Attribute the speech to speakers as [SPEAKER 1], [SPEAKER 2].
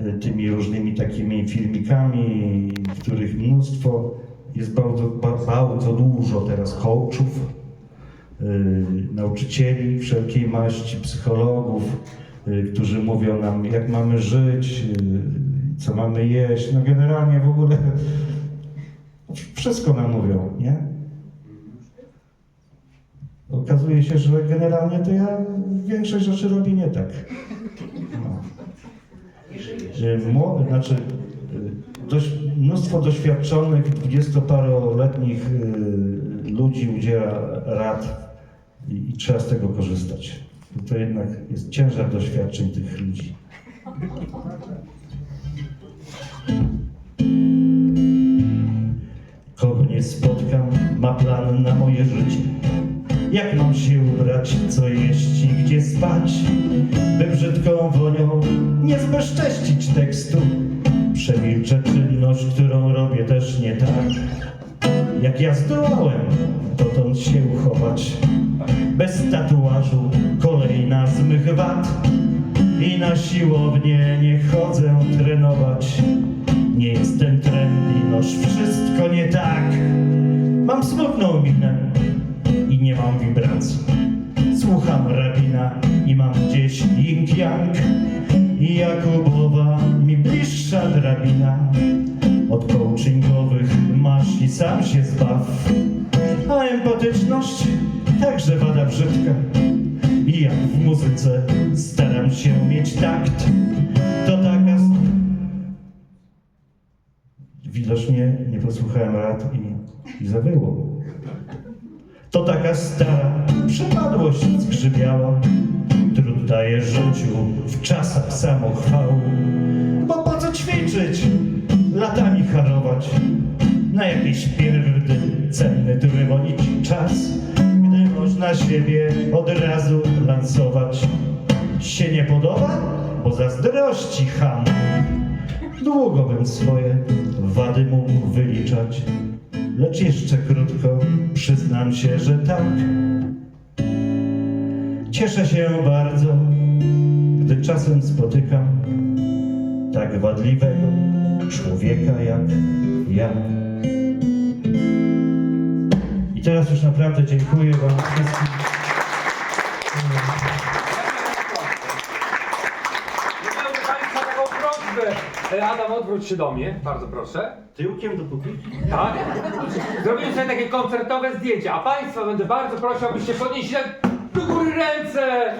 [SPEAKER 1] y, tymi różnymi takimi filmikami, których mnóstwo. Jest bardzo, ba- bardzo dużo teraz coachów, y, nauczycieli wszelkiej maści, psychologów, y, którzy mówią nam, jak mamy żyć, co mamy jeść. No generalnie w ogóle wszystko nam mówią, nie? Okazuje się, że generalnie to ja większość rzeczy robię nie tak. No. Y, mło- Znaczy, y, dość, mnóstwo doświadczonych, dwudziestoparoletnich y, ludzi udziela rad i, i trzeba z tego korzystać. To jednak jest ciężar doświadczeń tych ludzi. Kogo nie spotkam, ma plan na moje życie. Jak mam się ubrać, co jeść i gdzie spać, by brzydką wonią nie zbezcześcić tekstu. Przemilczę czynność, którą robię też nie tak. Jak ja zdołałem dotąd się uchować, bez tatuażu kolejna z mych wad. I na siłownię nie chodzę trenować. Nie jestem trendy, noż wszystko nie tak. Mam smutną minę i nie mam wibracji. Słucham rabina i mam gdzieś yin-yang. Jakubowa mi bliższa drabina. Od coachingowych masz i sam się zbaw. A empatyczność także wada brzydka. I jak w muzyce staram się mieć takt, to taka... Widocznie nie posłuchałem rad i, i zawyło. To taka stara przypadłość zgrzybiała. Daje życiu w czasach samochwału. Bo po co ćwiczyć, latami harować, na jakieś pierdy cenny wywolić czas, gdy można siebie od razu lansować. Się nie podoba? Bo zazdrości ham. Długo bym swoje wady mógł wyliczać, lecz jeszcze krótko Cieszę się bardzo, gdy czasem spotykam tak wadliwego człowieka jak ja. I teraz już naprawdę dziękuję Wam wszystkim.
[SPEAKER 2] Ja miałbym Państwa taką prośbę. E, Adam, odwróć się do mnie, bardzo proszę.
[SPEAKER 1] Tyłkiem do publiki?
[SPEAKER 2] Tak? Zrobimy sobie takie koncertowe zdjęcie, a Państwa będę bardzo prosił, abyście podnieśli do góry ręce.